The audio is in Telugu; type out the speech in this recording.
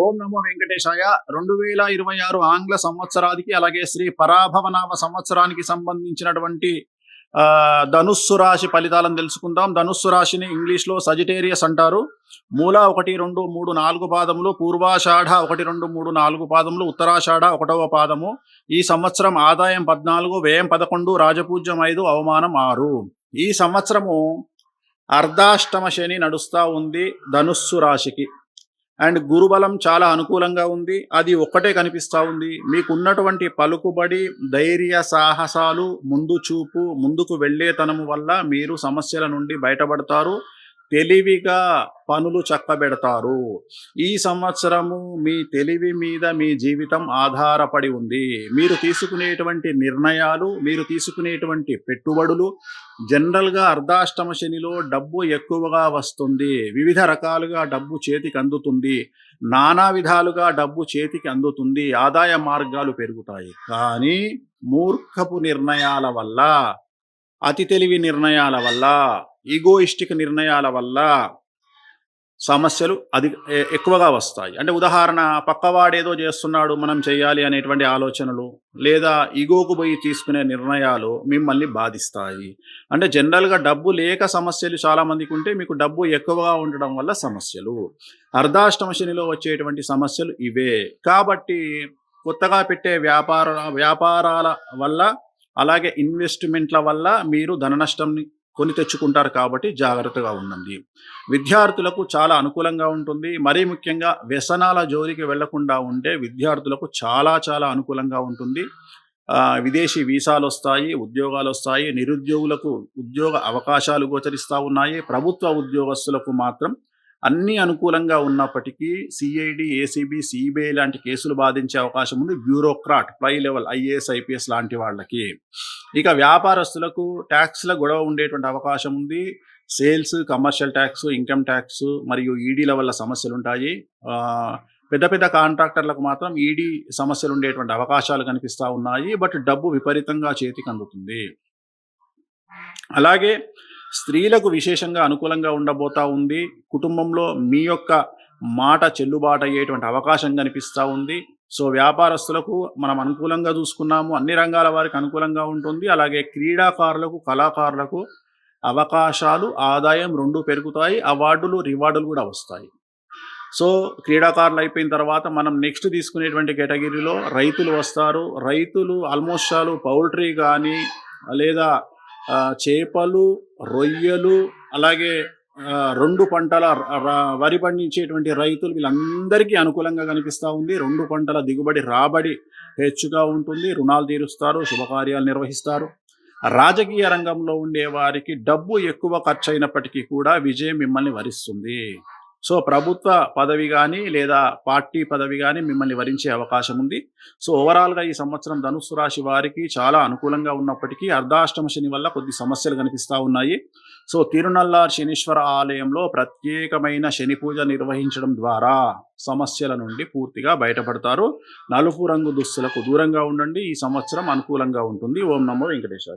ఓం నమో వెంకటేశాయ. రెండు వేల ఇరవై ఆరు ఆంగ్ల సంవత్సరానికి అలాగే శ్రీ పరాభవనామ సంవత్సరానికి సంబంధించినటువంటి ధనుస్సు రాశి ఫలితాలను తెలుసుకుందాం. ధనుస్సు రాశిని ఇంగ్లీష్లో సజిటేరియస్ అంటారు. మూల ఒకటి రెండు మూడు నాలుగు పాదములు పూర్వాషాఢ ఒకటి రెండు మూడు నాలుగు పాదములు ఉత్తరాషాఢ ఒకటవ పాదము. ఈ సంవత్సరం ఆదాయం పద్నాలుగు వ్యయం పదకొండు రాజపూజ్యం ఐదు అవమానం ఆరు. ఈ సంవత్సరము అర్ధాష్టమ శని నడుస్తా ఉంది ధనుస్సు రాశికి. అండ్ గురుబలం చాలా అనుకూలంగా ఉంది. అది ఒక్కటే కనిపిస్తా ఉంది. మీకున్నటువంటి పలుకుబడి ధైర్య సాహసాలు ముందు చూపు ముందుకు వెళ్ళేతనము వల్ల మీరు సమస్యల నుండి బయటపడతారు. తెలివిగా పనులు చక్కబెడతారు. ఈ సంవత్సరము మీ తెలివి మీద మీ జీవితం ఆధారపడి ఉంది. మీరు తీసుకునేటువంటి నిర్ణయాలు మీరు తీసుకునేటువంటి పెట్టుబడులు జనరల్గా అర్ధాష్టమ శనిలో డబ్బు ఎక్కువగా వస్తుంది. వివిధ రకాలుగా డబ్బు చేతికి అందుతుంది. నానా విధాలుగా డబ్బు చేతికి అందుతుంది. ఆదాయ మార్గాలు పెరుగుతాయి. కానీ మూర్ఖపు నిర్ణయాల వల్ల అతి తెలివి నిర్ణయాల వల్ల ఈగోయిస్టిక్ నిర్ణయాల వల్ల సమస్యలు అది ఎక్కువగా వస్తాయి. అంటే ఉదాహరణ పక్కవాడేదో చేస్తున్నాడు మనం చేయాలి అనేటువంటి ఆలోచనలు లేదా ఈగోకు పోయి తీసుకునే నిర్ణయాలు మిమ్మల్ని బాధిస్తాయి. అంటే జనరల్గా డబ్బు లేక సమస్యలు చాలామందికి ఉంటే మీకు డబ్బు ఎక్కువగా ఉండడం వల్ల సమస్యలు. అర్ధాష్టమ శనిలో వచ్చేటువంటి సమస్యలు ఇవే. కాబట్టి కొత్తగా పెట్టే వ్యాపార వ్యాపారాల వల్ల అలాగే ఇన్వెస్ట్మెంట్ల వల్ల మీరు ధన నష్టంని కొని తెచ్చుకుంటారు కాబట్టి జాగ్రత్తగా ఉండండి. విద్యార్థులకు చాలా అనుకూలంగా ఉంటుంది. మరీ ముఖ్యంగా వ్యసనాల జోలికి వెళ్ళకుండా ఉంటే విద్యార్థులకు చాలా చాలా అనుకూలంగా ఉంటుంది. విదేశీ వీసాలు వస్తాయి ఉద్యోగాలు వస్తాయి. నిరుద్యోగులకు ఉద్యోగ అవకాశాలు గోచరిస్తూ ఉన్నాయి. ప్రభుత్వ ఉద్యోగస్తులకు మాత్రం అన్ని అనుకూలంగా ఉన్నప్పటికీ సిఐడి ఏసీబీ సిబిఐ లాంటి కేసులు బాధించే అవకాశం ఉంది. బ్యూరోక్రాట్ ప్లై లెవెల్ ఐఏఎస్ ఐపీఎస్ లాంటి వాళ్ళకి. ఇక వ్యాపారస్తులకు ట్యాక్స్ల గొడవ ఉండేటువంటి అవకాశం ఉంది. Sales commercial tax income tax మరియు ఈడీల వల్ల సమస్యలు ఉంటాయి. పెద్ద పెద్ద కాంట్రాక్టర్లకు మాత్రం ఈడీ సమస్యలు ఉండేటువంటి అవకాశాలు కనిపిస్తూ ఉన్నాయి. బట్ డబ్బు విపరీతంగా చేతికి అందుతుంది. అలాగే స్త్రీలకు విశేషంగా అనుకూలంగా ఉండబోతా ఉంది. కుటుంబంలో మీ యొక్క మాట చెల్లుబాటు అయ్యేటువంటి అవకాశం కనిపిస్తూ ఉంది. సో వ్యాపారస్తులకు మనం అనుకూలంగా చూసుకున్నాము. అన్ని రంగాల వారికి అనుకూలంగా ఉంటుంది. అలాగే క్రీడాకారులకు కళాకారులకు అవకాశాలు ఆదాయం రెండు పెరుగుతాయి. అవార్డులు రివార్డులు కూడా వస్తాయి. సో క్రీడాకారులు అయిపోయిన తర్వాత మనం నెక్స్ట్ తీసుకునేటువంటి కేటగిరీలో రైతులు వస్తారు. రైతులు ఆల్మోస్ట్ చాలు పౌల్ట్రీ కానీ లేదా చేపలు రొయ్యలు అలాగే రెండు పంటల వరి పండించేటువంటి రైతులు వీళ్ళందరికీ అనుకూలంగా కనిపిస్తూ ఉంది. రెండు పంటల దిగుబడి రాబడి హెచ్చుగా ఉంటుంది. రుణాలు తీరుస్తారు శుభకార్యాలు నిర్వహిస్తారు. రాజకీయ రంగంలో ఉండే వారికి డబ్బు ఎక్కువ ఖర్చు అయినప్పటికీ కూడా విజయం మిమ్మల్ని వరిస్తుంది. సో ప్రభుత్వ పదవి కానీ లేదా పార్టీ పదవి కానీ మిమ్మల్ని వరించే అవకాశం ఉంది. సో ఓవరాల్గా ఈ సంవత్సరం ధనుసు రాశి వారికి చాలా అనుకూలంగా ఉన్నప్పటికీ అర్ధాష్టమ శని వల్ల కొద్ది సమస్యలు కనిపిస్తూ ఉన్నాయి. సో తిరునల్లార్ శనీశ్వర ఆలయంలో ప్రత్యేకమైన శని పూజ నిర్వహించడం ద్వారా సమస్యల నుండి పూర్తిగా బయటపడతారు. నలుపు రంగు దుస్తులకు దూరంగా ఉండండి. ఈ సంవత్సరం అనుకూలంగా ఉంటుంది. ఓం నమో వెంకటేశ్వర